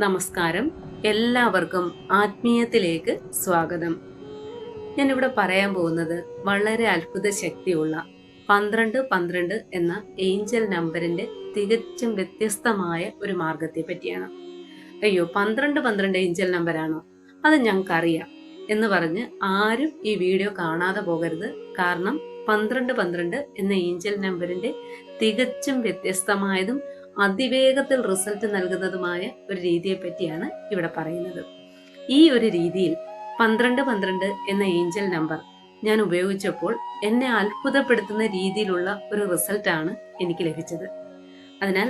നമസ്കാരം. എല്ലാവർക്കും ആത്മീയത്തിലേക്ക് സ്വാഗതം. ഞാനിവിടെ പറയാൻ പോകുന്നത് വളരെ അത്ഭുത ശക്തിയുള്ള പന്ത്രണ്ട് പന്ത്രണ്ട് എന്ന ഏഞ്ചൽ നമ്പറിന്റെ തികച്ചും വ്യത്യസ്തമായ ഒരു മാർഗത്തെ പറ്റിയാണ്. അയ്യോ പന്ത്രണ്ട് പന്ത്രണ്ട് ഏഞ്ചൽ നമ്പറാണോ? അത് ഞങ്ങൾക്കറിയാം എന്ന് പറഞ്ഞ് ആരും ഈ വീഡിയോ കാണാതെ പോകരുത്. കാരണം പന്ത്രണ്ട് പന്ത്രണ്ട് എന്ന ഏഞ്ചൽ നമ്പറിന്റെ തികച്ചും വ്യത്യസ്തമായതും അതിവേഗത്തിൽ റിസൾട്ട് നൽകുന്നതുമായ ഒരു രീതിയെ പറ്റിയാണ് ഇവിടെ പറയുന്നത്. ഈ ഒരു രീതിയിൽ പന്ത്രണ്ട് പന്ത്രണ്ട് എന്ന ഏഞ്ചൽ നമ്പർ ഞാൻ ഉപയോഗിച്ചപ്പോൾ എന്നെ അത്ഭുതപ്പെടുത്തുന്ന രീതിയിലുള്ള ഒരു റിസൾട്ടാണ് എനിക്ക് ലഭിച്ചത്. അതിനാൽ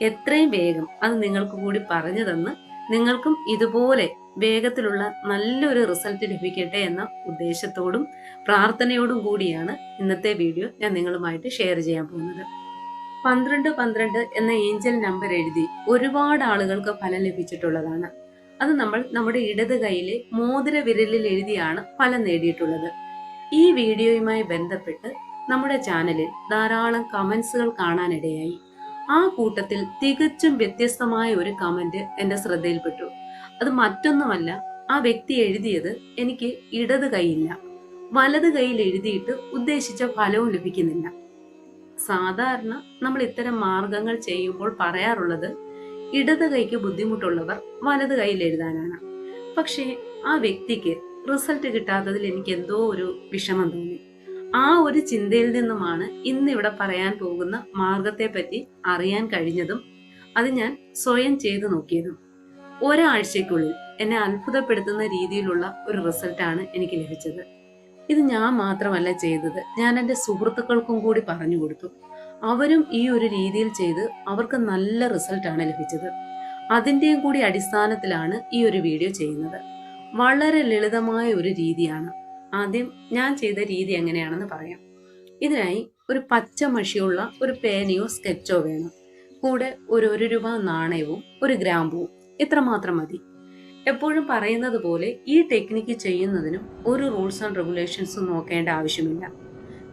എത്രയും വേഗം അത് നിങ്ങൾക്ക് കൂടി പറഞ്ഞു തന്ന് നിങ്ങൾക്കും ഇതുപോലെ വേഗത്തിലുള്ള നല്ലൊരു റിസൾട്ട് ലഭിക്കട്ടെ എന്ന ഉദ്ദേശത്തോടും പ്രാർത്ഥനയോടും കൂടിയാണ് ഇന്നത്തെ വീഡിയോ ഞാൻ നിങ്ങളുമായിട്ട് ഷെയർ ചെയ്യാൻ പോകുന്നത്. പന്ത്രണ്ട് പന്ത്രണ്ട് എന്ന ഏഞ്ചൽ നമ്പർ എഴുതി ഒരുപാട് ആളുകൾക്ക് ഫലം ലഭിച്ചിട്ടുള്ളതാണ്. അത് നമ്മൾ നമ്മുടെ ഇടത് കൈയിലെ മോതിര വിരലിൽ എഴുതിയാണ് ഫലം നേടിയിട്ടുള്ളത്. ഈ വീഡിയോയുമായി ബന്ധപ്പെട്ട് നമ്മുടെ ചാനലിൽ ധാരാളം കമന്റ്സുകൾ കാണാനിടയായി. ആ കൂട്ടത്തിൽ തികച്ചും വ്യത്യസ്തമായ ഒരു കമന്റ് എന്റെ ശ്രദ്ധയിൽപ്പെട്ടു. അത് മറ്റൊന്നുമല്ല ആ വ്യക്തി എഴുതിയത് എനിക്ക് ഇടത് കൈയില്ല. വലത് കൈയിൽ എഴുതിയിട്ട് ഉദ്ദേശിച്ച ഫലവും ലഭിക്കുന്നില്ല. സാധാരണ നമ്മൾ ഇത്തരം മാർഗങ്ങൾ ചെയ്യുമ്പോൾ പറയാറുള്ളത് ഇടത് കൈക്ക് ബുദ്ധിമുട്ടുള്ളവർ വലത് കൈയിൽ എഴുതാനാണ്. പക്ഷേ ആ വ്യക്തിക്ക് റിസൾട്ട് കിട്ടാത്തതിൽ എനിക്ക് എന്തോ ഒരു വിഷമം തോന്നി. ആ ഒരു ചിന്തയിൽ നിന്നുമാണ് ഇന്ന് ഇവിടെ പറയാൻ പോകുന്ന മാർഗത്തെ പറ്റി അറിയാൻ കഴിഞ്ഞതും അത് ഞാൻ സ്വയം ചെയ്തു നോക്കിയതും. ഒരാഴ്ചക്കുള്ളിൽ എന്നെ അത്ഭുതപ്പെടുത്തുന്ന രീതിയിലുള്ള ഒരു റിസൾട്ടാണ് എനിക്ക് ലഭിച്ചത്. ഇത് ഞാൻ മാത്രമല്ല ചെയ്തത്. ഞാൻ എന്റെ സുഹൃത്തുക്കൾക്കും കൂടി പറഞ്ഞു കൊടുത്തു. അവരും ഈ ഒരു രീതിയിൽ ചെയ്ത് അവർക്ക് നല്ല റിസൾട്ടാണ് ലഭിച്ചത്. അതിന്റെയും കൂടി അടിസ്ഥാനത്തിലാണ് ഈ ഒരു വീഡിയോ ചെയ്യുന്നത്. വളരെ ലളിതമായ ഒരു രീതിയാണ്. ആദ്യം ഞാൻ ചെയ്ത രീതി എങ്ങനെയാണെന്ന് പറയാം. ഇതിനായി ഒരു പച്ച മഷിയുള്ള ഒരു പേനയോ സ്കെച്ചോ വേണം. കൂടെ ഒരു ഒരു രൂപ നാണയവും ഒരു ഗ്രാമ്പുവും. ഇത്രമാത്രം മതി. എപ്പോഴും പറയുന്നത് പോലെ ഈ ടെക്നിക്ക് ചെയ്യുന്നതിനും ഒരു റൂൾസ് ആൻഡ് റെഗുലേഷൻസും നോക്കേണ്ട ആവശ്യമില്ല.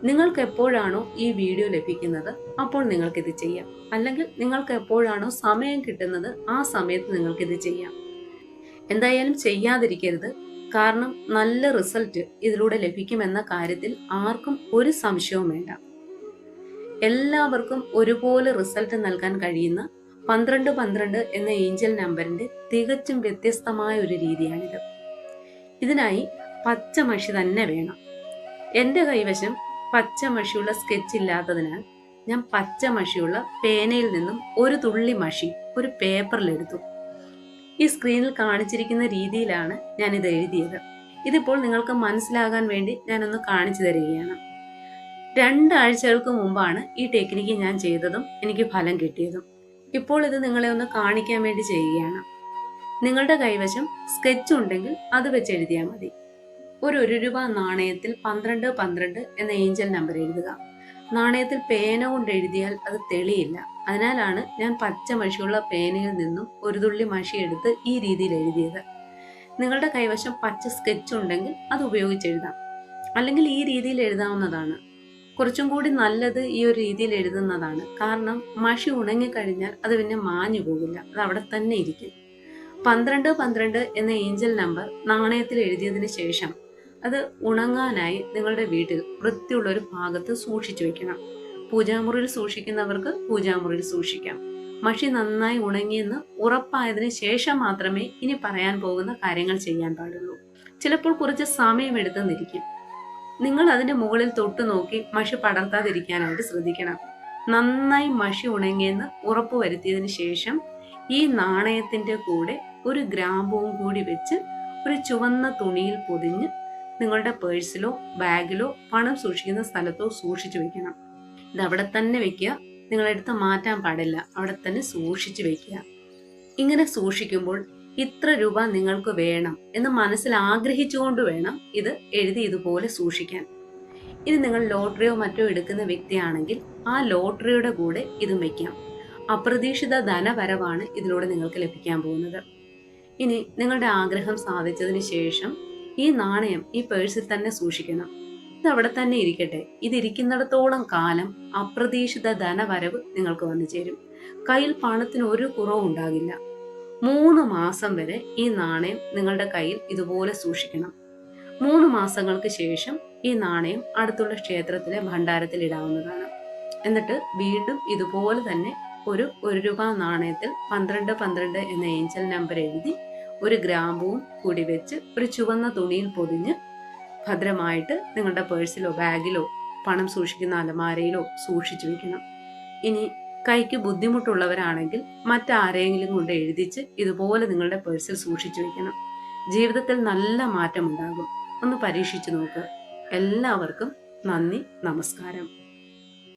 നിങ്ങൾക്ക് എപ്പോഴാണോ ഈ വീഡിയോ ലഭിക്കുന്നത് അപ്പോൾ നിങ്ങൾക്കിത് ചെയ്യാം. അല്ലെങ്കിൽ നിങ്ങൾക്ക് എപ്പോഴാണോ സമയം കിട്ടുന്നത് ആ സമയത്ത് നിങ്ങൾക്കിത് ചെയ്യാം. എന്തായാലും ചെയ്യാതിരിക്കരുത്. കാരണം നല്ല റിസൾട്ട് ഇതിലൂടെ ലഭിക്കുമെന്ന കാര്യത്തിൽ ആർക്കും ഒരു സംശയവും വേണ്ട. എല്ലാവർക്കും ഒരുപോലെ റിസൾട്ട് നൽകാൻ കഴിയുന്ന പന്ത്രണ്ട് പന്ത്രണ്ട് എന്ന ഏഞ്ചൽ നമ്പറിന്റെ തികച്ചും വ്യത്യസ്തമായ ഒരു രീതിയാണിത്. ഇതിനായി പച്ചമഷി തന്നെ വേണം. എന്റെ കൈവശം പച്ചമഷിയുള്ള സ്കെച്ച് ഇല്ലാത്തതിനാൽ ഞാൻ പച്ചമഷിയുള്ള പേനയിൽ നിന്നും ഒരു തുള്ളി മഷി ഒരു പേപ്പറിലെടുത്തു ഈ സ്ക്രീനിൽ കാണിച്ചിരിക്കുന്ന രീതിയിലാണ് ഞാൻ ഇത് എഴുതിയത്. ഇതിപ്പോൾ നിങ്ങൾക്ക് മനസ്സിലാകാൻ വേണ്ടി ഞാനൊന്ന് കാണിച്ചു തരികയാണ്. രണ്ടാഴ്ചകൾക്ക് മുമ്പാണ് ഈ ടെക്നിക്ക് ഞാൻ ചെയ്തതും എനിക്ക് ഫലം കിട്ടിയതും. ഇപ്പോൾ ഇത് നിങ്ങളെ ഒന്ന് കാണിക്കാൻ വേണ്ടി ചെയ്യുകയാണ്. നിങ്ങളുടെ കൈവശം സ്കെച്ച് ഉണ്ടെങ്കിൽ അത് വെച്ച് എഴുതിയാൽ മതി. ഒരു ഒരു രൂപ നാണയത്തിൽ പന്ത്രണ്ട് പന്ത്രണ്ട് എന്ന ഏഞ്ചൽ നമ്പർ എഴുതുക. നാണയത്തിൽ പേന കൊണ്ട് എഴുതിയാൽ അത് തെളിയില്ല. അതിനാലാണ് ഞാൻ പച്ച മഷിയുള്ള പേനയിൽ നിന്നും ഒരു തുള്ളി മഷി എടുത്ത് ഈ രീതിയിൽ എഴുതിയത്. നിങ്ങളുടെ കൈവശം പച്ച സ്കെച്ച് ഉണ്ടെങ്കിൽ അത് ഉപയോഗിച്ച് എഴുതാം. അല്ലെങ്കിൽ ഈ രീതിയിൽ എഴുതാവുന്നതാണ്. കുറച്ചും കൂടി നല്ലത് ഈ ഒരു രീതിയിൽ എഴുതുന്നതാണ്. കാരണം മഷി ഉണങ്ങിക്കഴിഞ്ഞാൽ അത് പിന്നെ മാഞ്ഞു പോകില്ല. അത് അവിടെ തന്നെ ഇരിക്കും. പന്ത്രണ്ട് പന്ത്രണ്ട് എന്ന ഏഞ്ചൽ നമ്പർ നാണയത്തിൽ എഴുതിയതിന് ശേഷം അത് ഉണങ്ങാനായി നിങ്ങളുടെ വീട്ടിൽ വൃത്തിയുള്ള ഒരു ഭാഗത്ത് സൂക്ഷിച്ചു വെക്കണം. പൂജാമുറിയിൽ സൂക്ഷിക്കുന്നവർക്ക് പൂജാമുറിയിൽ സൂക്ഷിക്കാം. മഷി നന്നായി ഉണങ്ങിയെന്ന് ഉറപ്പായതിനു ശേഷം മാത്രമേ ഇനി പറയാൻ പോകുന്ന കാര്യങ്ങൾ ചെയ്യാൻ പാടുള്ളൂ. ചിലപ്പോൾ കുറച്ച് സമയമെടുത്തെന്നിരിക്കും നിങ്ങൾ അതിന്റെ മുകളിൽ തൊട്ടു നോക്കി മഷി പടർത്താതിരിക്കാനായിട്ട് ശ്രദ്ധിക്കണം. നന്നായി മഷി ഉണങ്ങിയെന്ന് ഉറപ്പ് വരുത്തിയതിന് ശേഷം ഈ നാണയത്തിന്റെ കൂടെ ഒരു ഗ്രാമ്പവും കൂടി വെച്ച് ഒരു ചുവന്ന തുണിയിൽ പൊതിഞ്ഞ് നിങ്ങളുടെ പേഴ്സിലോ ബാഗിലോ പണം സൂക്ഷിക്കുന്ന സ്ഥലത്തോ സൂക്ഷിച്ചു വെക്കണം. ഇത് അവിടെ തന്നെ വെക്കുക. നിങ്ങളെടുത്ത് മാറ്റാൻ പാടില്ല. അവിടെ തന്നെ സൂക്ഷിച്ചു വെക്കുക. ഇങ്ങനെ സൂക്ഷിക്കുമ്പോൾ ഇത്ര രൂപ നിങ്ങൾക്ക് വേണം എന്ന് മനസ്സിൽ ആഗ്രഹിച്ചുകൊണ്ട് വേണം ഇത് എഴുതി ഇതുപോലെ സൂക്ഷിക്കാൻ. ഇനി നിങ്ങൾ ലോട്ടറിയോ മറ്റോ എടുക്കുന്ന വ്യക്തിയാണെങ്കിൽ ആ ലോട്ടറിയുടെ കൂടെ ഇതും വയ്ക്കാം. അപ്രതീക്ഷിത ധനവരവാണ് ഇതിലൂടെ നിങ്ങൾക്ക് ലഭിക്കാൻ പോകുന്നത്. ഇനി നിങ്ങളുടെ ആഗ്രഹം സാധിച്ചതിന് ശേഷം ഈ നാണയം ഈ പേഴ്സിൽ തന്നെ സൂക്ഷിക്കണം. ഇത് അവിടെ തന്നെ ഇരിക്കട്ടെ. ഇതിരിക്കുന്നിടത്തോളം കാലം അപ്രതീക്ഷിത ധനവരവ് നിങ്ങൾക്ക് വന്നു ചേരും കയ്യിൽ പണത്തിന് ഒരു കുറവും ഉണ്ടാകില്ല. മൂന്ന് മാസം വരെ ഈ നാണയം നിങ്ങളുടെ കയ്യിൽ ഇതുപോലെ സൂക്ഷിക്കണം. മൂന്ന് മാസങ്ങൾക്ക് ശേഷം ഈ നാണയം അടുത്തുള്ള ക്ഷേത്രത്തിലെ ഭണ്ഡാരത്തിൽ ഇടാവുന്നതാണ്. എന്നിട്ട് വീണ്ടും ഇതുപോലെ തന്നെ ഒരു ഒരു രൂപ നാണയത്തിൽ പന്ത്രണ്ട് പന്ത്രണ്ട് എന്ന ഏഞ്ചൽ നമ്പർ എഴുതി ഒരു ഗ്രാമ്പുവും കൂടി വെച്ച് ഒരു ചുവന്ന തുണിയിൽ പൊതിഞ്ഞ് ഭദ്രമായിട്ട് നിങ്ങളുടെ പേഴ്സിലോ ബാഗിലോ പണം സൂക്ഷിക്കുന്ന അലമാരയിലോ സൂക്ഷിച്ചു വെക്കണം. ഇനി കൈക്ക് ബുദ്ധിമുട്ടുള്ളവരാണെങ്കിൽ മറ്റാരെങ്കിലും കൊണ്ട് എഴുതിച്ച് ഇതുപോലെ നിങ്ങളുടെ പേഴ്സിൽ സൂക്ഷിച്ചു വെക്കണം. ജീവിതത്തിൽ നല്ല മാറ്റമുണ്ടാകും. ഒന്ന് പരീക്ഷിച്ചു നോക്കുക എല്ലാവർക്കും നന്ദി നമസ്കാരം.